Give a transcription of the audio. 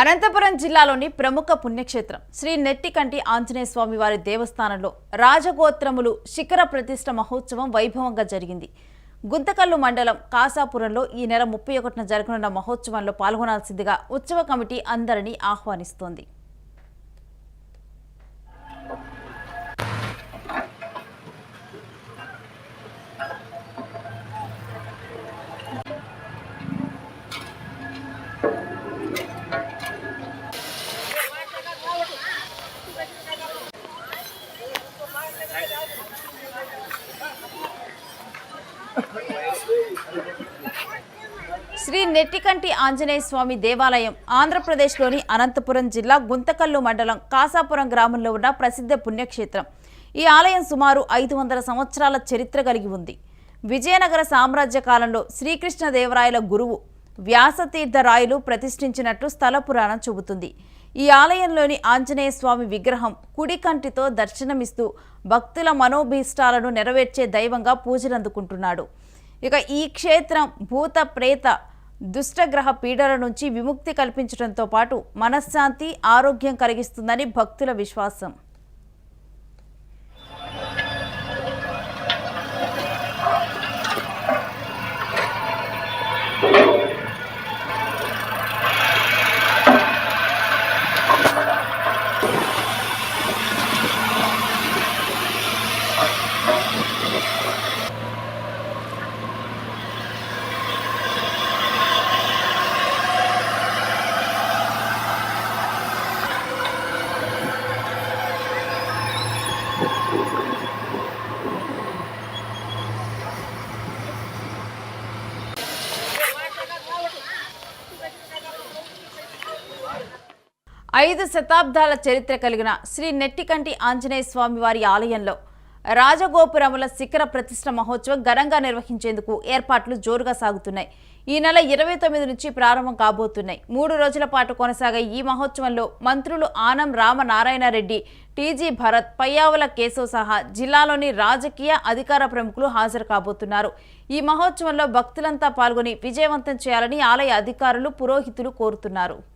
అనంతపురం జిల్లాలోని ప్రముఖ పుణ్యక్షేత్రం శ్రీ నెట్టికంటి ఆంజనేయ స్వామి వారి దేవస్థానంలో రాజగోత్రములు శిఖర ప్రతిష్ట మహోత్సవం వైభవంగా జరిగింది. గుంతకల్లు మండలం కాసాపురంలో ఈ నెల ముప్పై ఒకటిన జరగనున్న మహోత్సవంలో పాల్గొనాల్సిందిగా ఉత్సవ కమిటీ అందరినీ ఆహ్వానిస్తోంది. శ్రీ నెట్టికంటి ఆంజనేయ స్వామి దేవాలయం ఆంధ్రప్రదేశ్లోని అనంతపురం జిల్లా గుంతకల్లు మండలం కాసాపురం గ్రామంలో ఉన్న ప్రసిద్ధ పుణ్యక్షేత్రం. ఈ ఆలయం సుమారు ఐదు వందల సంవత్సరాల చరిత్ర కలిగి ఉంది. విజయనగర సామ్రాజ్య కాలంలో శ్రీకృష్ణదేవరాయల గురువు వ్యాసతీర్థ రాయలు ప్రతిష్ఠించినట్లు స్థల పురాణం చెబుతుంది. ఈ ఆలయంలోని ఆంజనేయ స్వామి విగ్రహం కుడి కంటితో దర్శనమిస్తూ భక్తుల మనోభీష్టాలను నెరవేర్చే దైవంగా పూజలందుకుంటున్నాడు. ఇక ఈ క్షేత్రం భూత ప్రేత దుష్టగ్రహ పీడల నుంచి విముక్తి కల్పించడంతో పాటు మనశ్శాంతి ఆరోగ్యం కలిగిస్తుందని భక్తుల విశ్వాసం. ఐదు శతాబ్దాల చరిత్ర కలిగిన శ్రీ నెట్టికంటి ఆంజనేయ స్వామివారి ఆలయంలో రాజగోపురముల శిఖర ప్రతిష్ట మహోత్సవం ఘనంగా నిర్వహించేందుకు ఏర్పాట్లు జోరుగా సాగుతున్నాయి. ఈ నెల ఇరవై తొమ్మిది నుంచి ప్రారంభం కాబోతున్నాయి. మూడు రోజుల పాటు కొనసాగే ఈ మహోత్సవంలో మంత్రులు ఆనం రామనారాయణరెడ్డి టీజీ భరత్ పయ్యావుల కేశవ్ సహా జిల్లాలోని రాజకీయ అధికార ప్రముఖులు హాజరు కాబోతున్నారు. ఈ మహోత్సవంలో భక్తులంతా పాల్గొని విజయవంతం చేయాలని ఆలయ అధికారులు పురోహితులు కోరుతున్నారు.